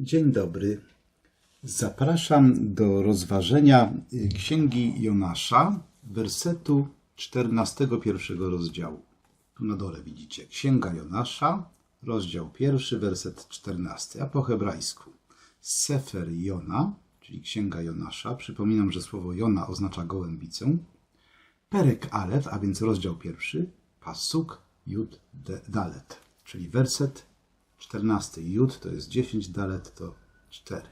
Dzień dobry. Zapraszam do rozważenia y, Księgi Jonasza, wersetu 14 pierwszego rozdziału. Tu na dole widzicie Księga Jonasza, rozdział pierwszy, werset 14, a po hebrajsku Sefer Jona, czyli Księga Jonasza. Przypominam, że słowo Jona oznacza gołębicę. Perek Alef, a więc rozdział pierwszy, Pasuk Jud Dalet, czyli werset 14. Jud to jest 10, dalet to 4.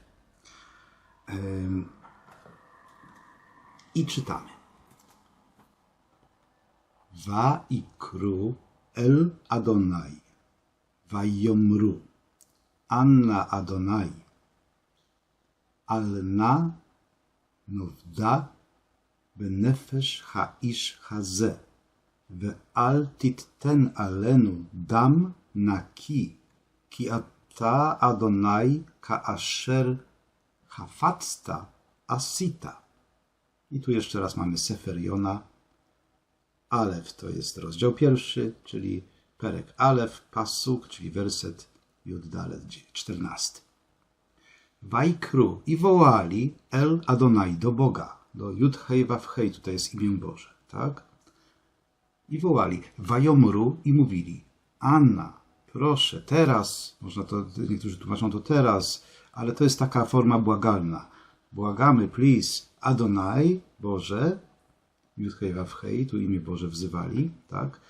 I czytamy. Wa i kru el Adonai, wa jomru, anna Adonai, alna novda benefesh haish haze, ve al ten alenu dam naki Ki ata Adonai kaasher hafatsta asita. I tu jeszcze raz mamy Seferiona. Alef to jest rozdział pierwszy, czyli Perek Alef, Pasuk, czyli werset Juddalet 14. Wajkru i wołali El Adonai do Boga, do Judhej Wawhej, tutaj jest imię Boże, tak? I wołali Wajomru i mówili Anna, proszę, teraz, można to, niektórzy tłumaczą to teraz, ale to jest taka forma błagalna. Błagamy, please, Adonai, Boże, Jud Hej Waw Hej, tu imię Boże wzywali, tak?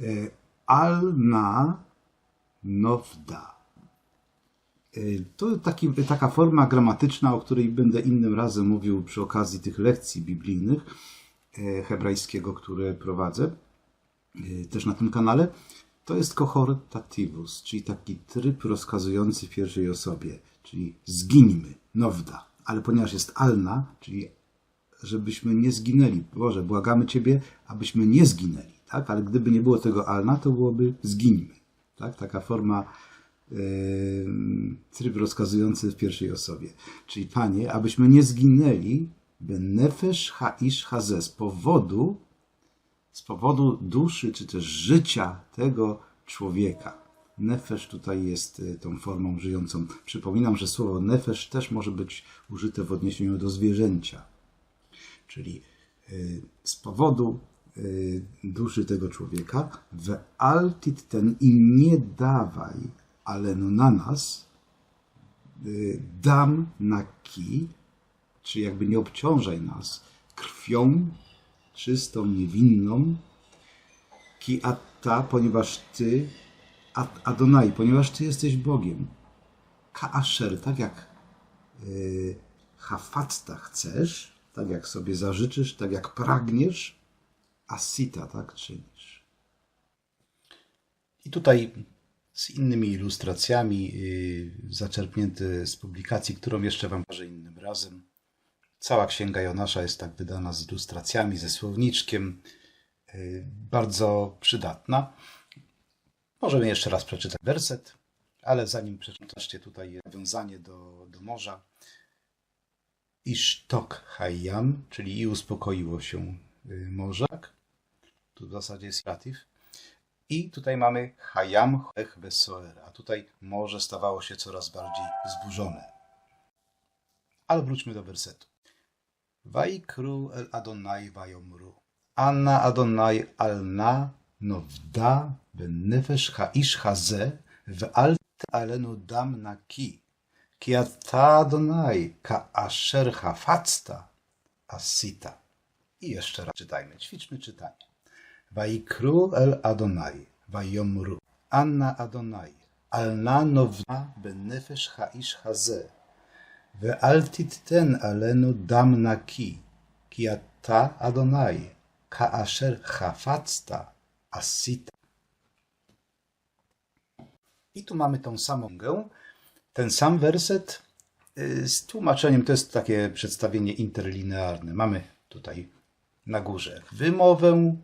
E, Alna Nowda. Y, To taki, taka forma gramatyczna, o której będę innym razem mówił przy okazji tych lekcji biblijnych e, hebrajskiego, które prowadzę e, też na tym kanale. To jest cohortativus, czyli taki tryb rozkazujący w pierwszej osobie, czyli zgińmy, nowda. Ale ponieważ jest alna, czyli żebyśmy nie zginęli. Boże, błagamy Ciebie, abyśmy nie zginęli. Tak? Ale gdyby nie było tego alna, to byłoby zgińmy. Tak? Taka forma yy, tryb rozkazujący w pierwszej osobie. Czyli Panie, abyśmy nie zginęli, benefesh haish hazeh, z powodu, z powodu duszy, czy też życia tego człowieka. Nefesz tutaj jest y, tą formą żyjącą. Przypominam, że słowo nefesz też może być użyte w odniesieniu do zwierzęcia czyli y, z powodu y, duszy tego człowieka, w altit ten i nie dawaj, ale no na nas, dam na ki, czy jakby nie obciążaj nas krwią czystą, niewinną, ki atta, ponieważ ty, Ad- Adonai, ponieważ ty jesteś Bogiem. Kaasher, tak jak y, hafatta chcesz, tak jak sobie zażyczysz, tak jak pragniesz, asita, tak czynisz. I tutaj z innymi ilustracjami, yy, zaczerpnięte z publikacji, którą jeszcze Wam pokażę innym razem. Cała księga Jonasza jest tak wydana z ilustracjami, ze słowniczkiem, yy, bardzo przydatna. Możemy jeszcze raz przeczytać werset, ale zanim przeczytacie tutaj nawiązanie do, do morza, i sztok hayam, czyli i uspokoiło się y, morze. tak? Tu w zasadzie jest relatyw. I tutaj mamy hayam hech besoer, a tutaj morze stawało się coraz bardziej zburzone. Ale wróćmy do wersetu. Vaikru el Adonai vayomru. Anna Adonai alna novda benefesh ha'ish hazeh ve'alt alenu dam naki. Ki ata Adonai ka'asher hafacta asita. I jeszcze raz czytajmy, ćwiczmy czytanie. Vaikru el Adonai vayomru. Anna Adonai alna novda benefesh ha'ish hazeh Ve'altit ten alenu damna ki, kiata Adonai, kaasher hafatsta asita. I tu mamy tą samą gę, ten sam werset y, z tłumaczeniem. To jest takie przedstawienie interlinearne. Mamy tutaj na górze wymowę,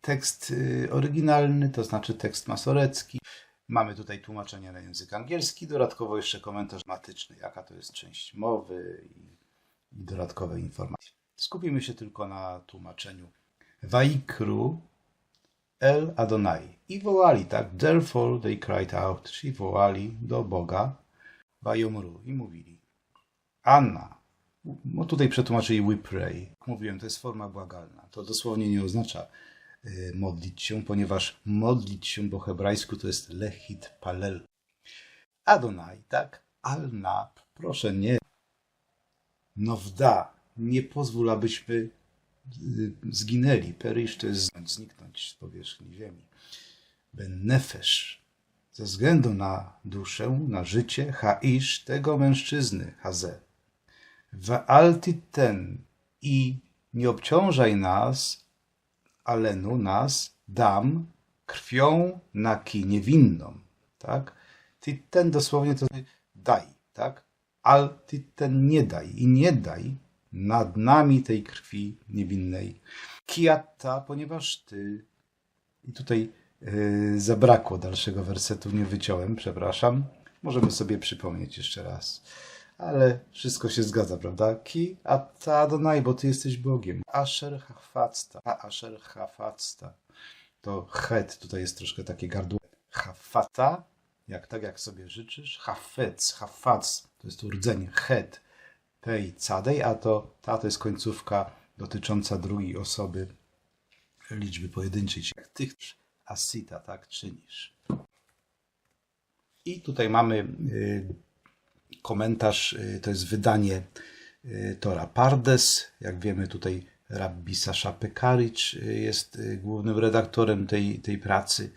tekst y, oryginalny, to znaczy tekst masorecki, Mamy tutaj tłumaczenie na język angielski, dodatkowo jeszcze komentarz matyczny, jaka to jest część mowy i, i dodatkowe informacje. Skupimy się tylko na tłumaczeniu. Vaikru El Adonai. I wołali, tak? Therefore they cried out, czyli wołali do Boga. Bajomru i mówili. Anna. No tutaj przetłumaczyli we pray. Mówiłem, to jest forma błagalna. To dosłownie nie oznacza modlić się, ponieważ modlić się po hebrajsku to jest lechit palel. Adonai, tak? Al-Nab. Proszę nie. Nowda. Nie pozwól, abyśmy y, zginęli. Perysz to jest zniknąć z powierzchni ziemi. Ben nefesh. Ze względu na duszę, na życie, haisz tego mężczyzny, Haze. Waalti ten i nie obciążaj nas, alenu nas, dam, krwią naki, niewinną. Tak? Ty ten dosłownie to znaczy daj, tak? Al ty ten nie daj i nie daj nad nami tej krwi niewinnej. Kiata, ponieważ ty. I tutaj yy, zabrakło dalszego wersetu, nie wyciąłem, przepraszam. Możemy sobie przypomnieć jeszcze raz. Ale wszystko się zgadza, prawda? Ki ata Adonai, bo ty jesteś Bogiem. Asher hafacta, a asher hafacta. To het, tutaj jest troszkę takie gardło. Hafata, jak tak jak sobie życzysz. Hafec, hafac, to jest to rdzenie. Het, tej, cadej, a to ta to jest końcówka dotycząca drugiej osoby liczby pojedynczej. Jak ty asita, tak czynisz. I tutaj mamy y, komentarz, y, to jest wydanie y, Tora Pardes. Jak wiemy, tutaj rabbi Sasza Pekaricz y, jest głównym redaktorem tej, tej pracy.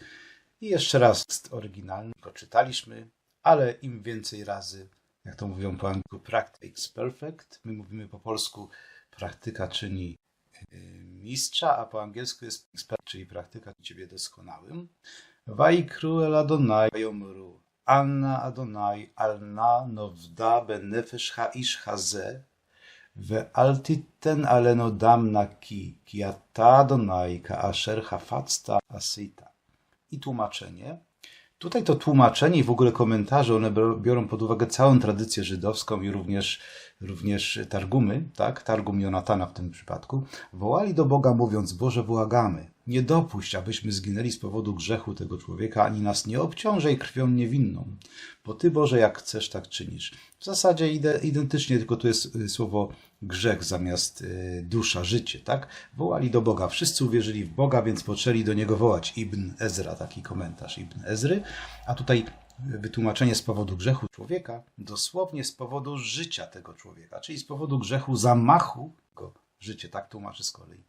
I jeszcze raz jest oryginalny, go czytaliśmy, ale im więcej razy, jak to mówią po angielsku, practice perfect. My mówimy po polsku praktyka czyni mistrza, a po angielsku jest expert, czyli praktyka ciebie doskonałym. Vaikru el Adonai Anna Adonai alna novda benefesh haish haze ואל תיתן עלינו דם נקי, כי אתה אדוני כאשר חפצת עשית. I tłumaczenie. Tutaj to tłumaczenie i w ogóle komentarze, one biorą pod uwagę całą tradycję żydowską i również, również targumy, tak? Targum Jonatana w tym przypadku. Wołali do Boga mówiąc, Boże błagamy, nie dopuść, abyśmy zginęli z powodu grzechu tego człowieka, ani nas nie obciążaj krwią niewinną. Bo Ty, Boże, jak chcesz, tak czynisz. W zasadzie ide, identycznie, tylko tu jest y, słowo grzech zamiast y, dusza, życie, tak? Wołali do Boga. Wszyscy uwierzyli w Boga, więc poczęli do Niego wołać. Ibn Ezra, taki komentarz Ibn Ezry. A tutaj wytłumaczenie z powodu grzechu człowieka, dosłownie z powodu życia tego człowieka, czyli z powodu grzechu zamachu go życie. Tak tłumaczy z kolei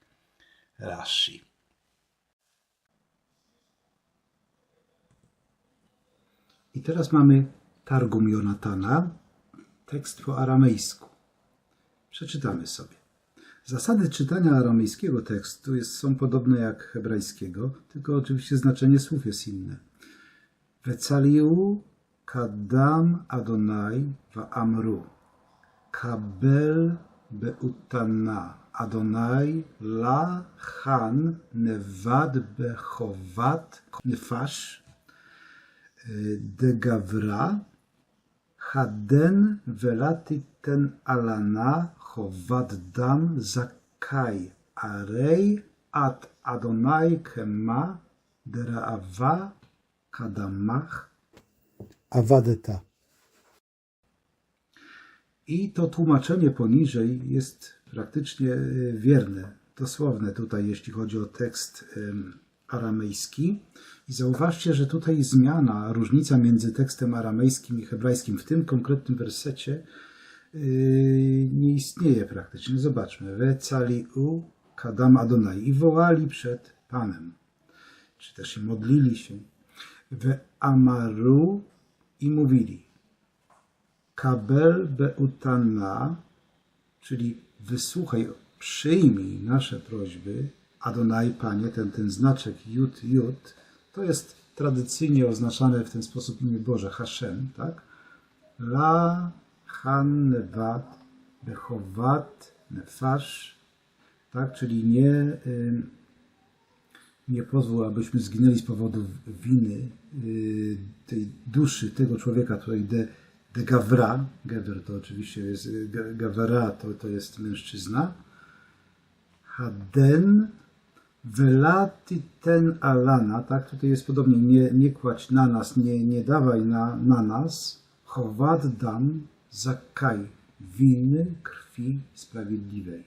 Rashi. I teraz mamy Targum Jonatana, tekst po aramejsku. Przeczytamy sobie. Zasady czytania aramejskiego tekstu są podobne jak hebrajskiego, tylko oczywiście znaczenie słów jest inne. וצליהו קדם אדוני ואמרו, קבל באותנה אדוני לחן נבד בחובת נפש אה, דגברה, חדן ולה תיתן עלנה חובת דם זכאי, הרי את אדוני כמה דראווה kadamach awadeta. I to tłumaczenie poniżej jest praktycznie wierne, dosłowne tutaj, jeśli chodzi o tekst aramejski. I zauważcie, że tutaj zmiana, różnica między tekstem aramejskim i hebrajskim w tym konkretnym wersecie yy, nie istnieje praktycznie. Zobaczmy. Wecali u kadam Adonai i wołali przed Panem. Czy też i modlili się. We amaru i mówili. Kabel beutana, czyli wysłuchaj, przyjmij nasze prośby, Adonai, Panie, ten, ten znaczek Jud, Jud, to jest tradycyjnie oznaczane w ten sposób imię Boże, Hashem, tak? La, Han, Nevat, Behovat, Nefash, tak? Czyli nie, nie pozwól, abyśmy zginęli z powodu winy y, tej duszy, tego człowieka, której de, de Gavra, Gever to oczywiście jest, Gavra to, to jest mężczyzna, Haden, Welati ten alana, tak? Tutaj jest podobnie, nie, nie kładź na nas, nie, nie dawaj na, na nas. Chowad dam zakaj winy krwi sprawiedliwej.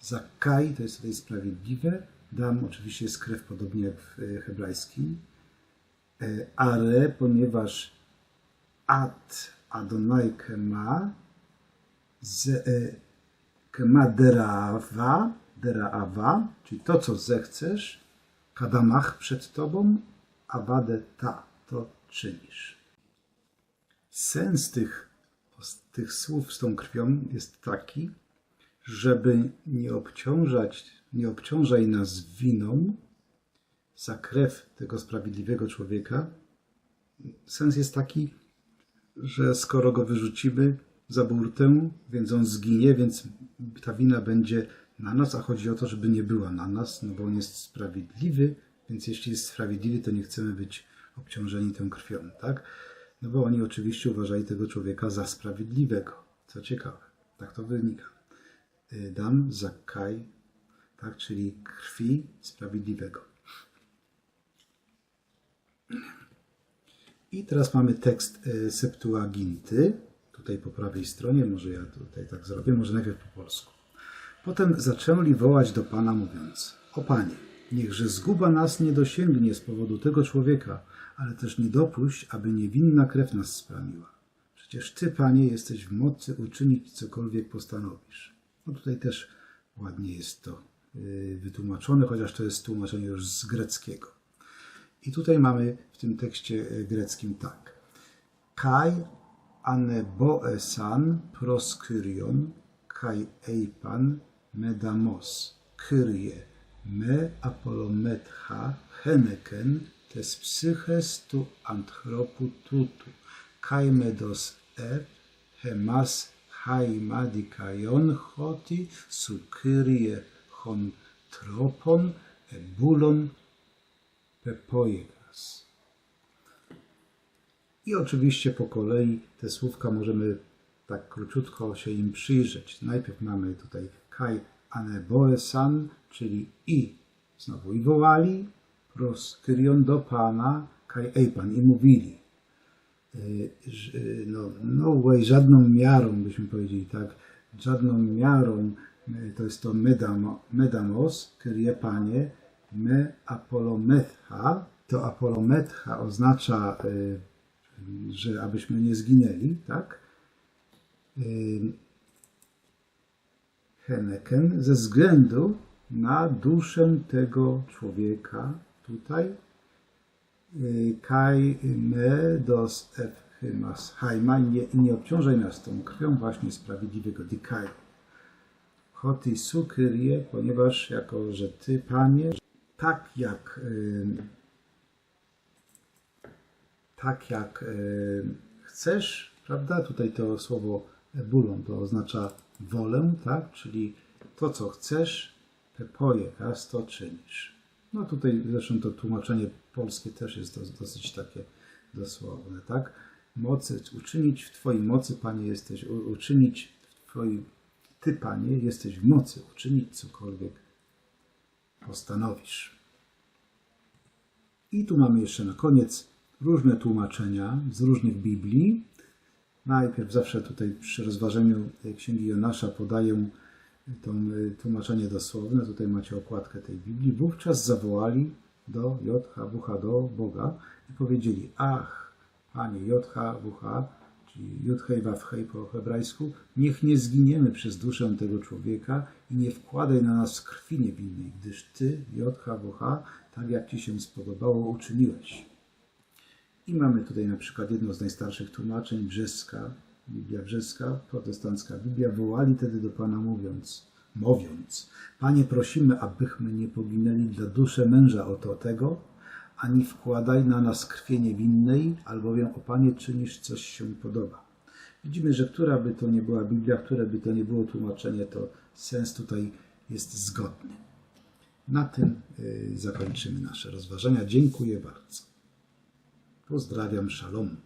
Zakaj to jest tutaj sprawiedliwe. Dam oczywiście jest krew, podobnie jak w e, hebrajskim. Ale ponieważ at Adonai kema z e, kema derawa, derawa, czyli to, co zechcesz, kadamach przed tobą, awade ta, to czynisz. Sens tych, tych słów z tą krwią jest taki, żeby nie obciążać, nie obciążaj nas winą za krew tego sprawiedliwego człowieka. Sens jest taki, że skoro go wyrzucimy za burtę, więc on zginie, więc ta wina będzie na nas, a chodzi o to, żeby nie była na nas, no bo on jest sprawiedliwy, więc jeśli jest sprawiedliwy, to nie chcemy być obciążeni tą krwią, tak? No bo oni oczywiście uważali tego człowieka za sprawiedliwego. Co ciekawe, tak to wynika. Y, Dam zakaj, tak, czyli krwi sprawiedliwego. I teraz mamy tekst y, Septuaginty, tutaj po prawej stronie, może ja tutaj tak zrobię, może najpierw po polsku. Potem zaczęli wołać do Pana, mówiąc: O Panie, niechże zguba nas nie dosięgnie z powodu tego człowieka, ale też nie dopuść, aby niewinna krew nas spramiła. Przecież Ty, Panie, jesteś w mocy uczynić cokolwiek postanowisz. No tutaj też ładnie jest to yy, wytłumaczone, chociaż to jest tłumaczenie już z greckiego. I tutaj mamy w tym tekście yy, greckim tak. Kai aneboesan proskyrion kai eipan medamos kyrie me apolometha heneken tes psyches tu anthropu tutu kai medos ep hemas haimadikaion hoti su kyrie hon tropon pepoigas. I oczywiście po kolei te słówka możemy tak króciutko się im przyjrzeć. Najpierw mamy tutaj kai aneboesan, czyli i znowu i wołali, proskyrion do Pana, kai eipan i mówili. Y, że, No, no way, żadną miarą byśmy powiedzieli, tak, żadną miarą y, to jest to medam, medamos, kyrie Panie, me apolometha, to apolometha oznacza, y, że abyśmy nie zginęli, tak? Heneken ze względu na duszę tego człowieka tutaj Kai me dos ephymas haima nie, nie obciążaj nas tą krwią właśnie sprawiedliwego dikai. Hoti sukyrie, ponieważ jako, że Ty, Panie, tak jak tak jak chcesz, prawda? Tutaj to słowo ebulon to oznacza wolę, tak? Czyli to, co chcesz, pepoje, raz to czynisz. No tutaj zresztą to tłumaczenie polskie też jest dos- dosyć takie dosłowne, tak? Mocy, uczynić w Twojej mocy, Panie, jesteś, uczynić w Twojej, Ty, Panie, jesteś w mocy, uczynić cokolwiek postanowisz. I tu mamy jeszcze na koniec różne tłumaczenia z różnych Biblii. Najpierw zawsze tutaj przy rozważeniu Księgi Jonasza podaję to tłumaczenie dosłowne. Tutaj macie okładkę tej Biblii. Wówczas zawołali do JHWH, do Boga i powiedzieli, ach, Panie JHWH, Judhej Wawhej po hebrajsku, niech nie zginiemy przez duszę tego człowieka i nie wkładaj na nas krwi niewinnej, gdyż Ty, JHWH, tak jak Ci się spodobało, uczyniłeś. I mamy tutaj na przykład jedno z najstarszych tłumaczeń, brzeska, Biblia brzeska, protestancka Biblia, wołali wtedy do Pana mówiąc, mówiąc, Panie prosimy, abyśmy nie poginęli dla duszy męża oto tego, ani wkładaj na nas krwi niewinnej, albowiem o Panie czynisz coś się podoba. Widzimy, że która by to nie była Biblia, które by to nie było tłumaczenie, to sens tutaj jest zgodny. Na tym y, zakończymy nasze rozważania. Dziękuję bardzo. Pozdrawiam, szalom.